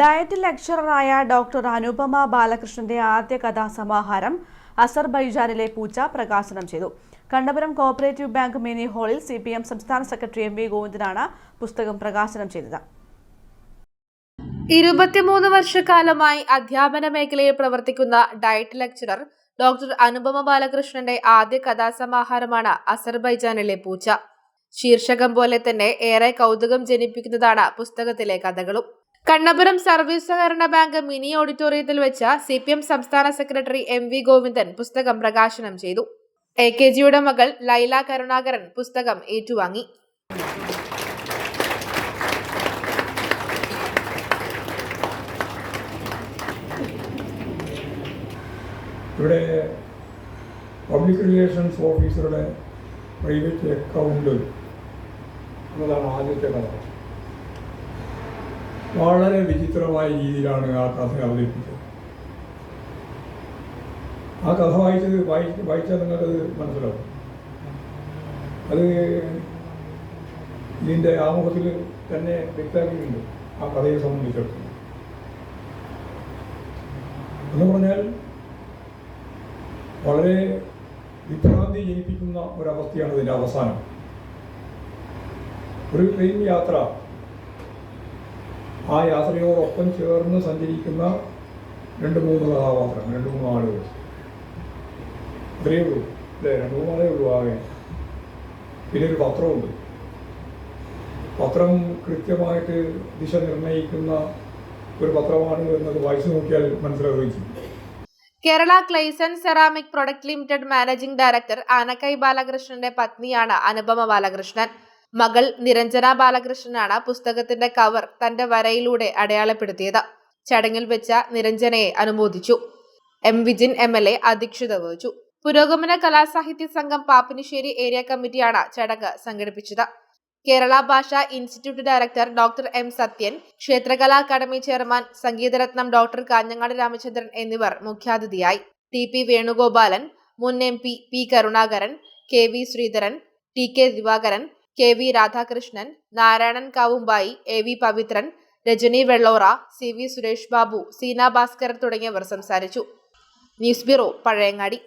Diet ലെക്ചററായ doctor Anupama ബാലകൃഷ്ണന്റെ ആദ്യ കഥാസമാഹാരം അസർബൈജാനിലെ പൂച്ച പ്രകാശനം ചെയ്തു. കണ്ടപുരം കോപ്പറേറ്റീവ് ബാങ്ക് മിനി ഹാളിൽ സി പി എം സംസ്ഥാന സെക്രട്ടറി എം വി ഗോവിന്ദനാണ് പുസ്തകം പ്രകാശനം ചെയ്തത്. ഇരുപത്തിമൂന്ന് വർഷക്കാലമായി അധ്യാപന മേഖലയിൽ പ്രവർത്തിക്കുന്ന ഡയറ്റ് ലെക്ചറർ ഡോക്ടർ അനുപമ ബാലകൃഷ്ണന്റെ ആദ്യ കഥാസമാഹാരമാണ് അസർബൈജാനിലെ പൂച്ച ശീർഷകം പോലെ തന്നെ ഏറെ കൗതുകം ജനിപ്പിക്കുന്നതാണ് പുസ്തകത്തിലെ കഥകളും. കണ്ണപുരം സർവീസ് സഹകരണ ബാങ്ക് മിനി ഓഡിറ്റോറിയത്തിൽ വെച്ച് സി പി എം സംസ്ഥാന സെക്രട്ടറി എം വി ഗോവിന്ദൻ പുസ്തകം പ്രകാശനം ചെയ്തു. എ കെ ജിയുടെ മകൾ ലൈല കരുണാകരൻ പുസ്തകം ഏറ്റുവാങ്ങി. ഇവിടെ പബ്ലിക് റിലേഷൻസ് ഓഫീസറുടെ പ്രൈവറ്റ് അക്കൗണ്ട് എന്നതാണ് ആദ്യത്തെ വളരെ വിചിത്രമായ രീതിയിലാണ് ആ കഥ അവതരിപ്പിച്ചത്. ആ കഥ വായിച്ചത് വായിച്ച് വായിച്ചാൽ നിങ്ങൾക്കത് മനസ്സിലാവും. അത് ഇതിന്റെ ആമുഖത്തിൽ തന്നെ വ്യക്തമാക്കിയിട്ടുണ്ട് ആ കഥയെ സംബന്ധിച്ചിടത്തോളം. എന്ന് പറഞ്ഞാൽ വളരെ വിഭ്രാന്തി ജനിപ്പിക്കുന്ന ഒരവസ്ഥയാണ് ഇതിന്റെ അവസാനം. ഒരു ട്രെയിൻ യാത്ര ആ യാത്രയോടൊപ്പം ചേർന്ന് സഞ്ചരിക്കുന്ന രണ്ട് മൂന്ന് കഥാപാത്രങ്ങൾ രണ്ട് മൂന്ന് ആളുകൾ. ഇത്രയേ ഉള്ളൂ. അല്ലേ രണ്ട് മൂന്ന് ആളേ ഉള്ളൂ ആകെ. പിന്നെ ഒരു പത്രമുണ്ട്. പത്രം കൃത്യമായിട്ട് ദിശ നിർണയിക്കുന്ന ഒരു പത്രമാണ് എന്നത് വായിച്ചു നോക്കിയാൽ മനസ്സിലാവുകയും Kerala clays and ceramic product limited managing director Anakkai ബാലകൃഷ്ണന്റെ പത്നിയാണ് അനുപമ ബാലകൃഷ്ണൻ. മകൾ നിരഞ്ജന ബാലകൃഷ്ണനാണ് പുസ്തകത്തിന്റെ കവർ തന്റെ വരയിലൂടെ അടയാളപ്പെടുത്തിയത്. ചടങ്ങിൽ വെച്ച നിരഞ്ജനയെ അനുമോദിച്ചു. M Vijin M L A അധ്യക്ഷത വഹിച്ചു. പുരോഗമന കലാസാഹിത്യ സംഘം പാപ്പിനിശ്ശേരി ഏരിയ കമ്മിറ്റിയാണ് ചടങ്ങ് സംഘടിപ്പിച്ചത്. കേരള ഭാഷാ institute director doctor M Sathyan ക്ഷേത്രകലാ academy chairman സംഗീതരത്നം ഡോക്ടർ കാഞ്ഞങ്ങാട് രാമചന്ദ്രൻ എന്നിവർ മുഖ്യാതിഥിയായി. ടി പി വേണുഗോപാലൻ മുൻ M P P Karunakaran K V Sreedharan T K Divakaran K V Radhakrishnan Narayanan Kavumbayi A V Pavithran Rajani Vellora C V Suresh Babu Seena Bhaskaran തുടങ്ങിയവർ സംസാരിച്ചു. News bureau Pazhayangadi.